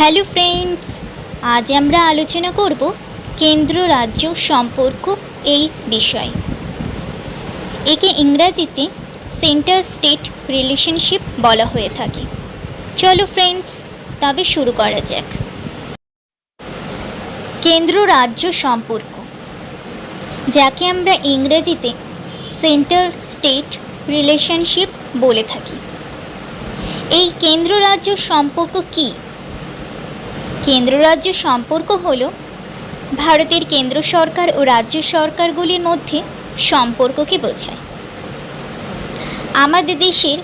Hello friends, আজ আমরা আলোচনা করব কেন্দ্র রাজ্য সম্পর্ক এই বিষয়। একে ইংরাজিতে সেন্টার স্টেট রিলেশনশিপ বলা হয়ে থাকে। চলো ফ্রেন্ডস, তবে শুরু করা যাক। কেন্দ্র রাজ্য সম্পর্ক, যাকে আমরা ইংরেজিতে সেন্টার স্টেট রিলেশনশিপ বলে থাকি। এই কেন্দ্র রাজ্য সম্পর্ক কী? কেন্দ্র রাজ্য সম্পর্ক হল ভারতের কেন্দ্র সরকার ও রাজ্য সরকারগুলির মধ্যে সম্পর্ককে বোঝায়। আমাদের দেশের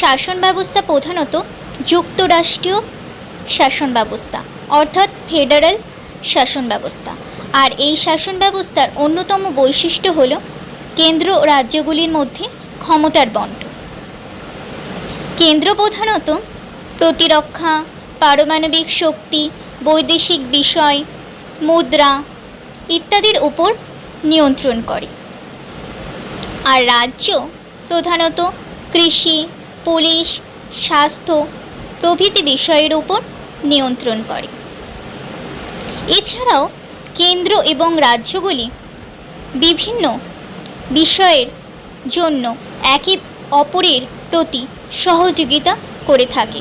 শাসন ব্যবস্থা প্রধানত যুক্তরাষ্ট্রীয় শাসন ব্যবস্থা, অর্থাৎ ফেডারেল শাসন ব্যবস্থা। আর এই শাসন ব্যবস্থার অন্যতম বৈশিষ্ট্য হল কেন্দ্র ও রাজ্যগুলির মধ্যে ক্ষমতার বন্টন। কেন্দ্র প্রধানত প্রতিরক্ষা পারমাণবিক শক্তি, বৈদেশিক বিষয়, মুদ্রা ইত্যাদির উপর নিয়ন্ত্রণ করে। আর রাজ্য প্রধানত কৃষি, পুলিশ, স্বাস্থ্য প্রভৃতি বিষয়ের উপর নিয়ন্ত্রণ করে। এছাড়াও কেন্দ্র এবং রাজ্যগুলি বিভিন্ন বিষয়ের জন্য একে অপরের প্রতি সহযোগিতা করে থাকে।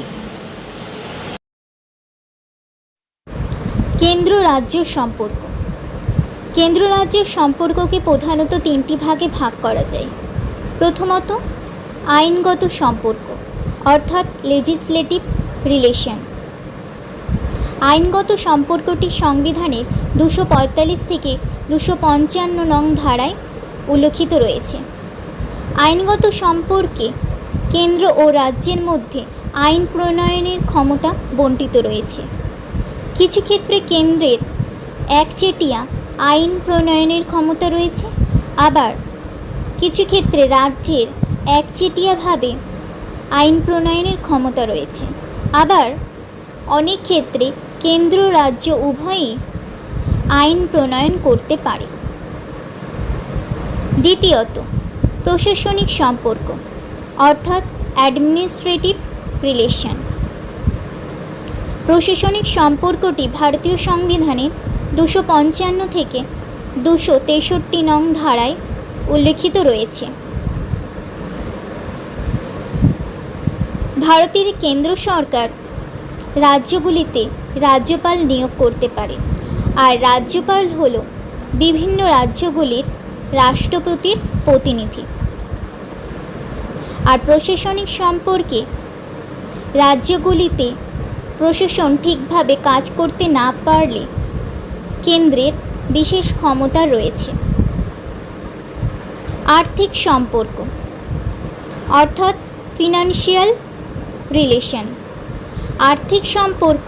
কেন্দ্র রাজ্য সম্পর্ক। কেন্দ্র রাজ্যের সম্পর্ককে প্রধানত তিনটি ভাগে ভাগ করা যায়। প্রথমত, আইনগত সম্পর্ক, অর্থাৎ লেজিসলেটিভ রিলেশন আইনগত সম্পর্কটি সংবিধানের দুশো পঁয়তাল্লিশ থেকে দুশো পঞ্চান্ন নং ধারায় উল্লেখিত রয়েছে। আইনগত সম্পর্কে কেন্দ্র ও রাজ্যের মধ্যে আইন প্রণয়নের ক্ষমতা বণ্টিত রয়েছে। কিছু ক্ষেত্রে কেন্দ্রের একচেটিয়া আইন প্রণয়নের ক্ষমতা রয়েছে। আবার কিছু ক্ষেত্রে রাজ্যের একচেটিয়াভাবে আইন প্রণয়নের ক্ষমতা রয়েছে। আবার অনেক ক্ষেত্রে কেন্দ্র রাজ্য উভয়ই আইন প্রণয়ন করতে পারে। দ্বিতীয়ত, প্রশাসনিক সম্পর্ক, অর্থাৎ অ্যাডমিনিস্ট্রেটিভ রিলেশন প্রশাসনিক সম্পর্কটি ভারতীয় সংবিধানের দুশো পঞ্চান্ন থেকে দুশো তেষট্টি নং ধারায় উল্লেখিত রয়েছে। ভারতের কেন্দ্র সরকার রাজ্যগুলিতে রাজ্যপাল নিয়োগ করতে পারে আর রাজ্যপাল হল বিভিন্ন রাজ্যগুলির রাষ্ট্রপতির প্রতিনিধি। আর প্রশাসনিক সম্পর্কে রাজ্যগুলিতে প্রশাসন ঠিকভাবে কাজ করতে না পারলে কেন্দ্রের বিশেষ ক্ষমতা রয়েছে। আর্থিক সম্পর্ক, অর্থাৎ ফিনান্সিয়াল রিলেশন। আর্থিক সম্পর্ক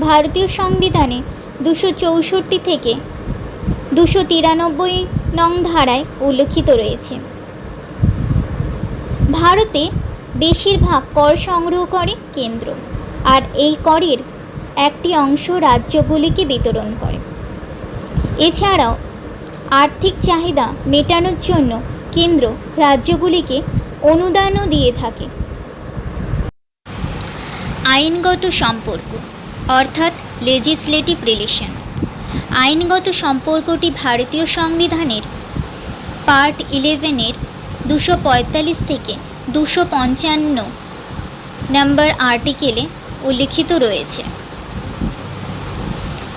ভারতীয় সংবিধানে দুশো চৌষট্টি থেকে দুশো তিরানব্বই নং ধারায় উল্লেখিত রয়েছে। ভারতে বেশিরভাগ কর সংগ্রহ করে কেন্দ্র। আর এই করের একটি অংশ রাজ্যগুলিকে বিতরণ করে। এছাড়াও, আর্থিক চাহিদা মেটানোর জন্য কেন্দ্র রাজ্যগুলিকে অনুদানও দিয়ে থাকে। আইনগত সম্পর্ক, অর্থাৎ লেজিসলেটিভ রিলেশন আইনগত সম্পর্কটি ভারতীয় সংবিধানের পার্ট ইলেভেনের দুশো পঁয়তাল্লিশ থেকে দুশো পঞ্চান্ন নম্বর আর্টিকেলে উল্লিখিত রয়েছে।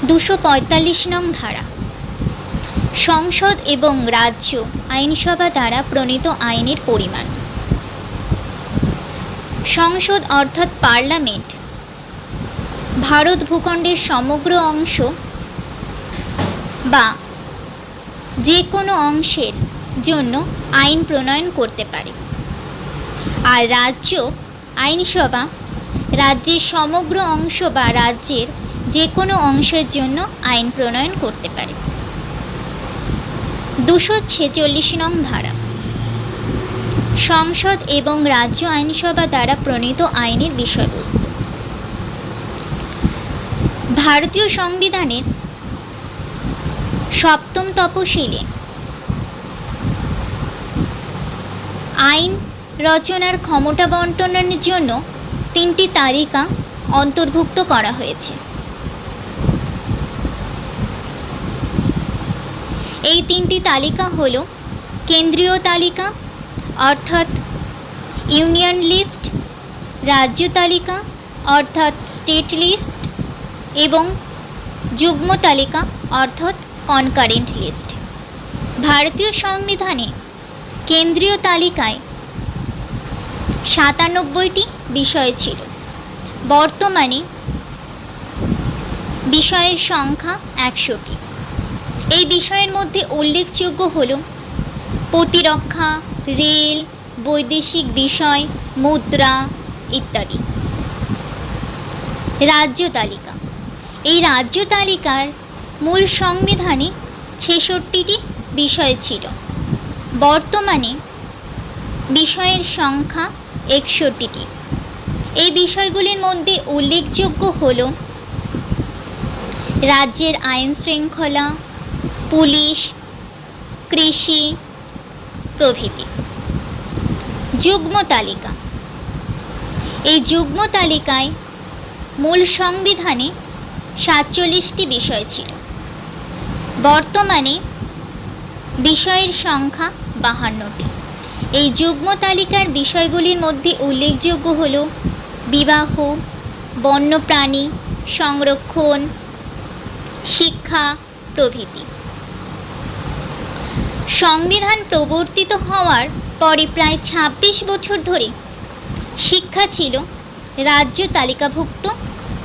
দুশো পঁয়তাল্লিশ নং ধারা। সংসদ এবং রাজ্য আইনসভা দ্বারা প্রণীত আইনের পরিমাণ। সংসদ অর্থাৎ পার্লামেন্ট। ভারত ভূখণ্ডের সমগ্র অংশ বা যে কোনো অংশের জন্য আইন প্রণয়ন করতে পারে। আর রাজ্য, আইনসভা রাজ্যের সমগ্র অংশ বা রাজ্যের যে কোনো অংশের জন্য আইন প্রণয়ন করতে পারে। দুশো ছেচল্লিশ নং ধারা। সংসদ এবং রাজ্য আইনসভা দ্বারা প্রণীত আইনের বিষয়বস্তু। ভারতীয় সংবিধানের সপ্তম তপশিলে আইন রচনার ক্ষমতা বন্টনের জন্য তিনটি তালিকা অন্তর্ভুক্ত করা হয়েছে। এই তিনটি তালিকা হল কেন্দ্রীয় তালিকা, অর্থাৎ ইউনিয়ন লিস্ট, রাজ্য তালিকা, অর্থাৎ স্টেট লিস্ট, এবং যুগ্ম তালিকা, অর্থাৎ কনকারেন্ট লিস্ট। ভারতীয় সংবিধানে কেন্দ্রীয় তালিকায় সাতানব্বইটি বিষয় ছিল। বর্তমানে বিষয়ের সংখ্যা একশোটি এই বিষয়ের মধ্যে উল্লেখযোগ্য হল প্রতিরক্ষা, রেল, বৈদেশিক বিষয়, মুদ্রা ইত্যাদি। রাজ্য তালিকা। এই রাজ্য তালিকার মূল সংবিধানে ছেষট্টিটি বিষয় ছিল। বর্তমানে বিষয়ের সংখ্যা একষট্টিটি। এই বিষয়গুলির মধ্যে উল্লেখযোগ্য হল রাজ্যের আইন শৃঙ্খলা, পুলিশ, কৃষি প্রভৃতি। যুগ্ম তালিকা। এই যুগ্ম তালিকায় মূল সংবিধানে সাতচল্লিশটি বিষয় ছিল। বর্তমানে বিষয়ের সংখ্যা বাহান্নটি। এই যুগ্ম তালিকার বিষয়গুলির মধ্যে উল্লেখযোগ্য হল বিবাহ, বন্যপ্রাণী সংরক্ষণ, শিক্ষা প্রভৃতি। সংবিধান প্রবর্তিত হওয়ার পরে প্রায় ২৬ বছর ধরে শিক্ষা ছিল রাজ্য তালিকাভুক্ত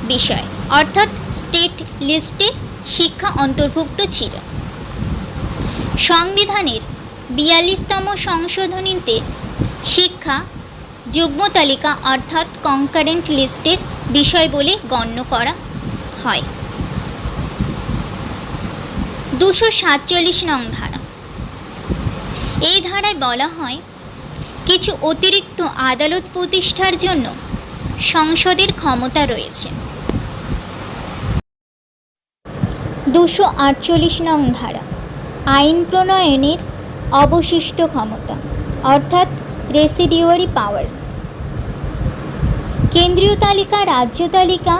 বিষয়, অর্থাৎ স্টেট লিস্টে শিক্ষা অন্তর্ভুক্ত ছিল। সংবিধানের বিয়াল্লিশতম সংশোধনীতে শিক্ষা যুগ্ম তালিকা অর্থাৎ কনকারেন্ট লিস্টের বিষয় বলে গণ্য করা হয়। দুশো সাতচল্লিশ নং ধারা। এই ধারায় বলা হয়, কিছু অতিরিক্ত আদালত প্রতিষ্ঠার জন্য সংসদের ক্ষমতা রয়েছে। দুশো আটচল্লিশ নং ধারা, আইন প্রণয়নের অবশিষ্ট ক্ষমতা, অর্থাৎ রেসিডিওয়ারি পাওয়ার কেন্দ্রীয় তালিকা, রাজ্য তালিকা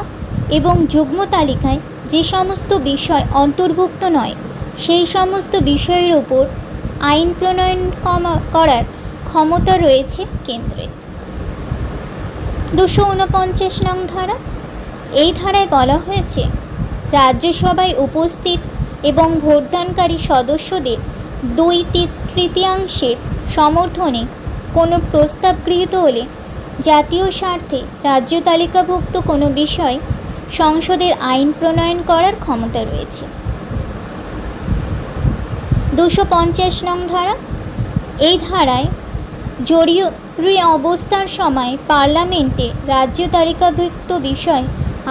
এবং যুগ্ম তালিকায় যে সমস্ত বিষয় অন্তর্ভুক্ত নয়, সেই সমস্ত বিষয়ের ওপর আইন প্রণয়ন করার ক্ষমতা রয়েছে কেন্দ্রের। দুশো উনপঞ্চাশ নং ধারা। এই ধারায় বলা হয়েছে, রাজ্যসভায় উপস্থিত এবং ভোটদানকারী সদস্যদের দুই তৃতীয়াংশের সমর্থনে কোনো প্রস্তাব গৃহীত হলে জাতীয় স্বার্থে রাজ্য তালিকাভুক্ত কোনো বিষয় সংসদের আইন প্রণয়ন করার ক্ষমতা রয়েছে। দুশো পঞ্চাশ নং ধারা। এই ধারায় জরুরি অবস্থার সময় পার্লামেন্টে রাজ্য তালিকাভুক্ত বিষয়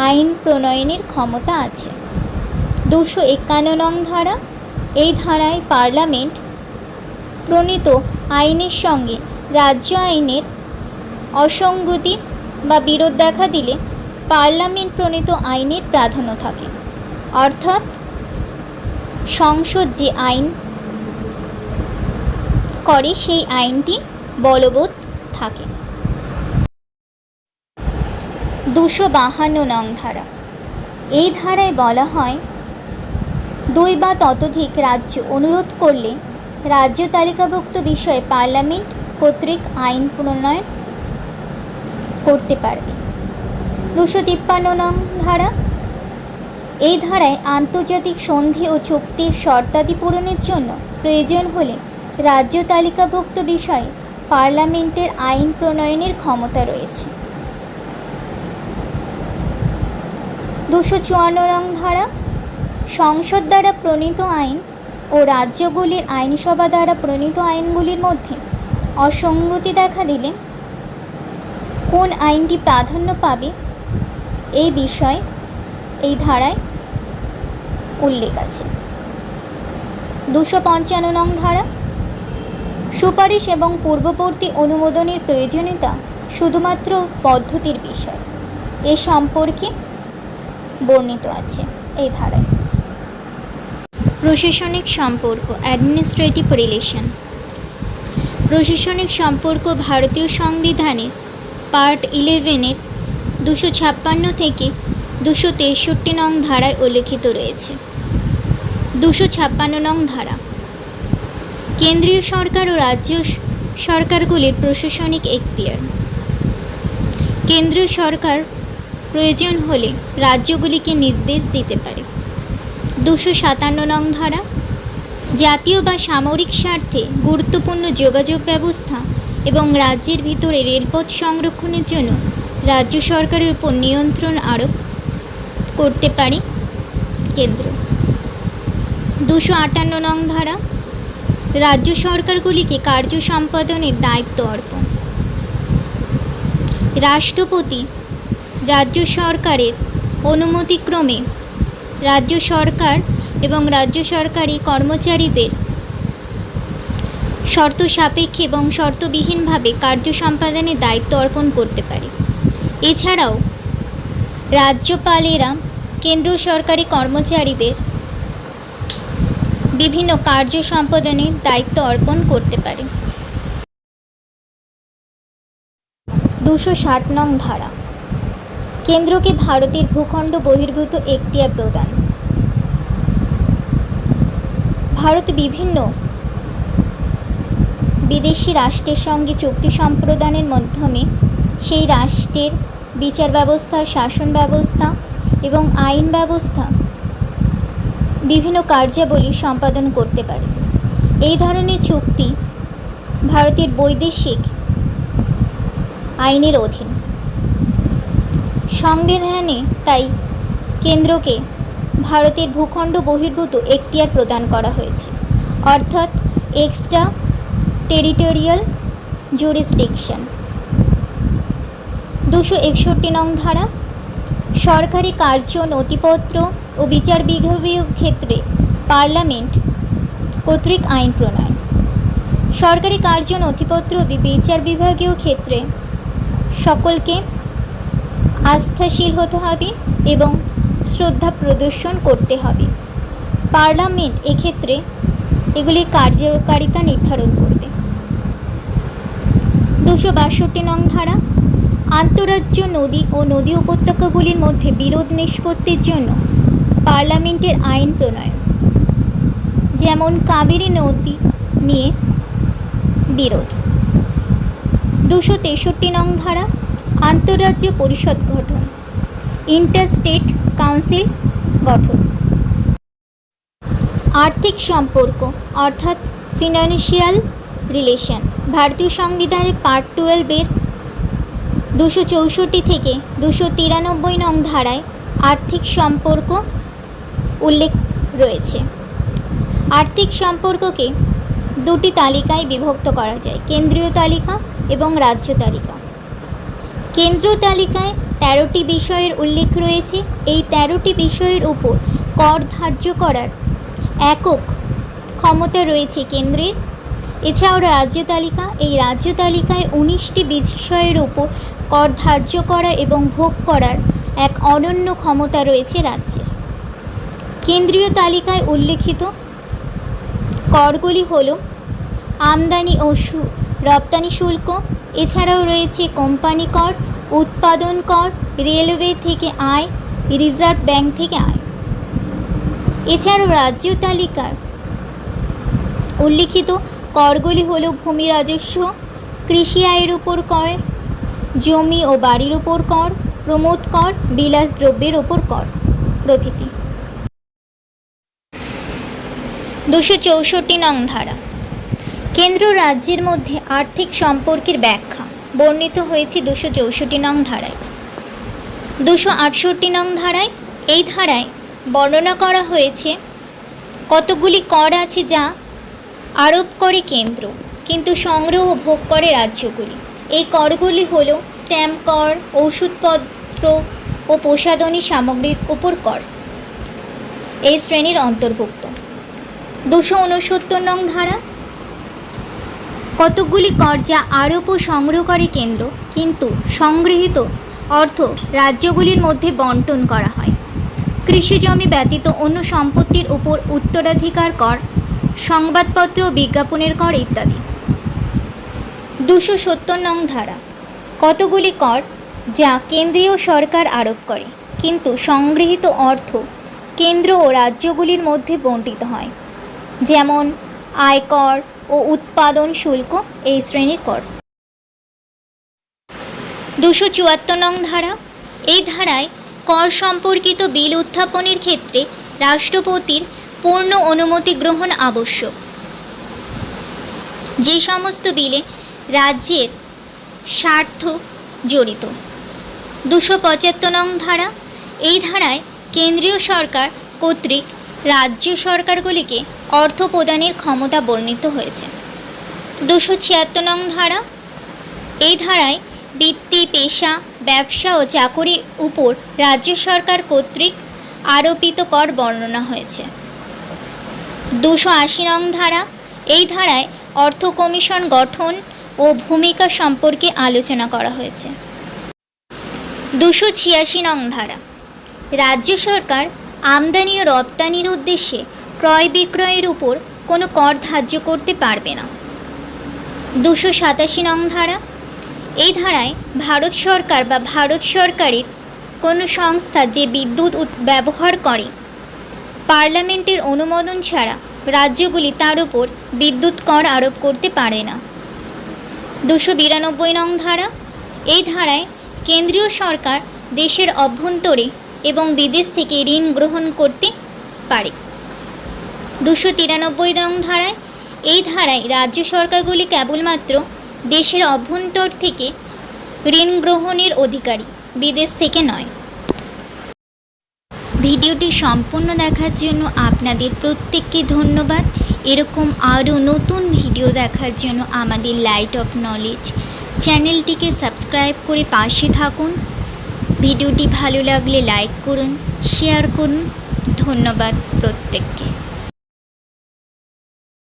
আইন প্রণয়নের ক্ষমতা আছে। দুশো একান্ন নং ধারা। এই ধারায় পার্লামেন্ট প্রণীত আইনের সঙ্গে রাজ্য আইনের অসঙ্গতি বা বিরোধ দেখা দিলে পার্লামেন্ট প্রণীত আইনের প্রাধান্য থাকে। অর্থাৎ সংসদ যে আইন করে, সেই আইনটি বলবৎ থাকে। দুশো বাহান্ন নং ধারা। এই ধারায় বলা হয়, দুই বা ততোধিক রাজ্য অনুরোধ করলে রাজ্য তালিকাভুক্ত বিষয়ে পার্লামেন্ট কর্তৃক আইন প্রণয়ন করতে পারবে। দুশো তিপ্পান্ন নং ধারা। এই ধারায় আন্তর্জাতিক সন্ধি ও চুক্তির শর্তাদি পূরণের জন্য প্রয়োজন হলে রাজ্য তালিকাভুক্ত বিষয়ে পার্লামেন্টের আইন প্রণয়নের ক্ষমতা রয়েছে। দুশো চুয়ান্ন নং ধারা। সংসদ দ্বারা প্রণীত আইন ও রাজ্যগুলির আইনসভা দ্বারা প্রণীত আইনগুলির মধ্যে অসঙ্গতি দেখা দিলে কোন আইনটি প্রাধান্য পাবে? এই বিষয়, এই ধারায় উল্লেখ আছে। দুশো পঞ্চান্ন নং ধারা, সুপারিশ এবং পূর্ববর্তী অনুমোদনের প্রয়োজনীয়তা শুধুমাত্র পদ্ধতির বিষয়। এ সম্পর্কে বর্ণিত আছে এই ধারায়। প্রশাসনিক সম্পর্ক অ্যাডমিনিস্ট্রেটিভ রিলেশন প্রশাসনিক সম্পর্ক ভারতীয় সংবিধানে পার্ট ইলেভেনের দুশো ছাপ্পান্ন থেকে দুশো তেষট্টি নং ধারায় উল্লেখিত রয়েছে। দুশো ছাপ্পান্ন নং ধারা। কেন্দ্রীয় সরকার ও রাজ্য সরকারগুলির প্রশাসনিক এখতিয়ার। কেন্দ্রীয় সরকার প্রয়োজন হলে রাজ্যগুলিকে নির্দেশ দিতে পারে। দুশো সাতান্ন নং ধারা। জাতীয় বা সামরিক স্বার্থে গুরুত্বপূর্ণ যোগাযোগ ব্যবস্থা এবং রাজ্যের ভিতরে রেলপথ সংরক্ষণের জন্য রাজ্য সরকারের উপর নিয়ন্ত্রণ আরোপ করতে পারে কেন্দ্র। দুশো আটান্ন নং ধারা, রাজ্য সরকারগুলিকে কার্য সম্পাদনের দায়িত্ব অর্পণ। রাষ্ট্রপতি, রাজ্য সরকারের অনুমতিক্রমে রাজ্য সরকার এবং রাজ্য সরকারি কর্মচারীদের শর্ত সাপেক্ষে এবং শর্তবিহীনভাবে কার্য সম্পাদনের দায়িত্ব অর্পণ করতে পারে। এছাড়াও, রাজ্যপালেরা কেন্দ্র সরকারি কর্মচারীদের বিভিন্ন কার্য সম্পাদনের দায়িত্ব অর্পণ করতে পারে। দুশো ষাট নং ধারা। কেন্দ্রকে ভারতের ভূখণ্ড বহির্ভূত এখতিয়ার প্রদান। ভারত বিভিন্ন বিদেশি রাষ্ট্রের সঙ্গে চুক্তি সম্প্রদানের মাধ্যমে সেই রাষ্ট্রের বিচার ব্যবস্থা, শাসন ব্যবস্থা এবং আইন ব্যবস্থা বিভিন্ন কার্যাবলী সম্পাদন করতে পারে। এই ধরনের চুক্তি ভারতের বৈদেশিক আইনের অধীন। সংবিধানে তাই কেন্দ্রকে ভারতের ভূখণ্ড বহির্ভূত এখতিয়ার প্রদান করা হয়েছে। অর্থাৎ এক্সট্রা টেরিটোরিয়াল জুরিসডিকশন। দুশো একষট্টি নং ধারা, সরকারি কার্য নথিপত্র ও বিচার বিভাগীয় ক্ষেত্রে পার্লামেন্ট কর্তৃক আইন প্রণয়ন। সরকারি কার্য নথিপত্র ও বিচার বিভাগীয় ক্ষেত্রে সকলকে আস্থাশীল হতে হবে এবং শ্রদ্ধা প্রদর্শন করতে হবে। পার্লামেন্ট এক্ষেত্রে এগুলির কার্যকারিতা নির্ধারণ করবে। দুশো বাষট্টি নং ধারা। আন্তঃরাজ্য নদী ও নদী উপত্যকাগুলির মধ্যে বিরোধ নিষ্পত্তির জন্য পার্লামেন্টের আইন প্রণয়ন। যেমন কাবেরী নদী নিয়ে বিরোধ। দুশো তেষট্টি নং ধারা, আন্তঃরাজ্য পরিষদ গঠন। ইন্টারস্টেট কাউন্সিল গঠন। আর্থিক সম্পর্ক, অর্থাৎ ফিনান্সিয়াল রিলেশন। ভারতীয় সংবিধানের পার্ট টুয়েলভের দুশো চৌষট্টি থেকে দুশো তিরানব্বই নং ধারায় আর্থিক সম্পর্ক উল্লেখ রয়েছে। আর্থিক সম্পর্ককে দুটি তালিকায় বিভক্ত করা যায়, কেন্দ্রীয় তালিকা এবং রাজ্য তালিকা। কেন্দ্র তালিকায় তেরোটি বিষয়ের উল্লেখ রয়েছে। এই তেরোটি বিষয়ের উপর কর ধার্য করার একক ক্ষমতা রয়েছে কেন্দ্রের। এছাড়াও রাজ্য তালিকা, এই রাজ্য তালিকায় উনিশটি বিষয়ের উপর কর ধার্য করা এবং ভোগ করার এক অনন্য ক্ষমতা রয়েছে রাজ্যের। কেন্দ্রীয় তালিকায় উল্লেখিত করগুলি হল আমদানি ও রপ্তানি শুল্ক, এছাড়াও রয়েছে কোম্পানি কর, উৎপাদন কর, রেলওয়ে থেকে আয়, রিজার্ভ ব্যাংক থেকে আয়। এছাড়াও রাজ্য তালিকায় উল্লিখিত করগুলি হল ভূমি রাজস্ব, কৃষি আয়ের উপর কর, জমি ও বাড়ির উপর কর, প্রমোদ কর, বিলাস দ্রব্যের ওপর কর। প্রভৃতি। দুশো চৌষট্টি নং ধারা। কেন্দ্র রাজ্যের মধ্যে আর্থিক সম্পর্কের ব্যাখ্যা। বর্ণিত হয়েছে দুশো চৌষট্টি নং ধারায়। দুশো আটষট্টি নং ধারায় এই ধারায় বর্ণনা করা হয়েছে কতগুলি কর আছে যা আরোপ করে কেন্দ্র, কিন্তু সংগ্রহ ও ভোগ করে রাজ্যগুলি। এই করগুলি হল স্ট্যাম্প কর ওষুধপত্র ও প্রসাধনী সামগ্রীর উপর কর। এই শ্রেণির অন্তর্ভুক্ত। দুশো উনসত্তর নং ধারা। কতকগুলি কর যা আরোপ ও সংগ্রহ করে কেন্দ্র, কিন্তু সংগৃহীত অর্থ রাজ্যগুলির মধ্যে বন্টন করা হয়। কৃষি জমি ব্যতীত অন্য সম্পত্তির উপর উত্তরাধিকার কর সংবাদপত্র বিজ্ঞাপনের কর ইত্যাদি। দুশো সত্তর নং ধারা। কতগুলি কর যা কেন্দ্রীয় সরকার আরোপ করে, কিন্তু সংগৃহীত অর্থ কেন্দ্র ও রাজ্যগুলির মধ্যে বণ্টিত হয়। যেমন, আয়কর ও উৎপাদন শুল্ক এই শ্রেণির কর। দুশো চুয়াত্তর নং ধারা। এই ধারায় কর সম্পর্কিত বিল উত্থাপনের ক্ষেত্রে রাষ্ট্রপতির পূর্ণ অনুমতি গ্রহণ আবশ্যক। যে সমস্ত বিলে রাজ্যের স্বার্থ জড়িত। দুশো পঁচাত্তর নং ধারা। এই ধারায় কেন্দ্রীয় সরকার কর্তৃক রাজ্য সরকারগুলিকে অর্থ প্রদানের ক্ষমতা বর্ণিত হয়েছে। দুশো ছিয়াত্তর নং ধারা। এই ধারায় বৃত্তি, পেশা, ব্যবসা ও চাকুরির উপর রাজ্য সরকার কর্তৃক আরোপিত কর বর্ণনা হয়েছে। দুশো আশি নং ধারা। এই ধারায় অর্থ কমিশন গঠন ও ভূমিকা সম্পর্কে আলোচনা করা হয়েছে। দুশো ছিয়াশি নং ধারা। রাজ্য সরকার আমদানি ও রপ্তানির উদ্দেশ্যে ক্রয় বিক্রয়ের উপর কোনো কর ধার্য করতে পারবে না। দুশো সাতাশি নং ধারা। এই ধারায় ভারত সরকার বা ভারত সরকারের কোনো সংস্থা যে বিদ্যুৎ ব্যবহার করে, পার্লামেন্টের অনুমোদন ছাড়া রাজ্যগুলি তার উপর বিদ্যুৎ কর আরোপ করতে পারে না। দুশো বিরানব্বই নং ধারা। এই ধারায় কেন্দ্রীয় সরকার দেশের অভ্যন্তরে এবং বিদেশ থেকে ঋণ গ্রহণ করতে পারে। দুশো তিরানব্বই নং ধারায় এই ধারায় রাজ্য সরকারগুলি কেবলমাত্র দেশের অভ্যন্তর থেকে ঋণ গ্রহণের অধিকারী বিদেশ থেকে নয়। ভিডিওটি সম্পূর্ণ দেখার জন্য আপনাদের প্রত্যেককে ধন্যবাদ। এরকম আরও নতুন ভিডিও দেখার জন্য আমাদের লাইট অফ নলেজ চ্যানেলটিকে সাবস্ক্রাইব করে পাশে থাকুন। ভিডিওটি ভালো লাগলে লাইক করুন, শেয়ার করুন। ধন্যবাদ প্রত্যেককে।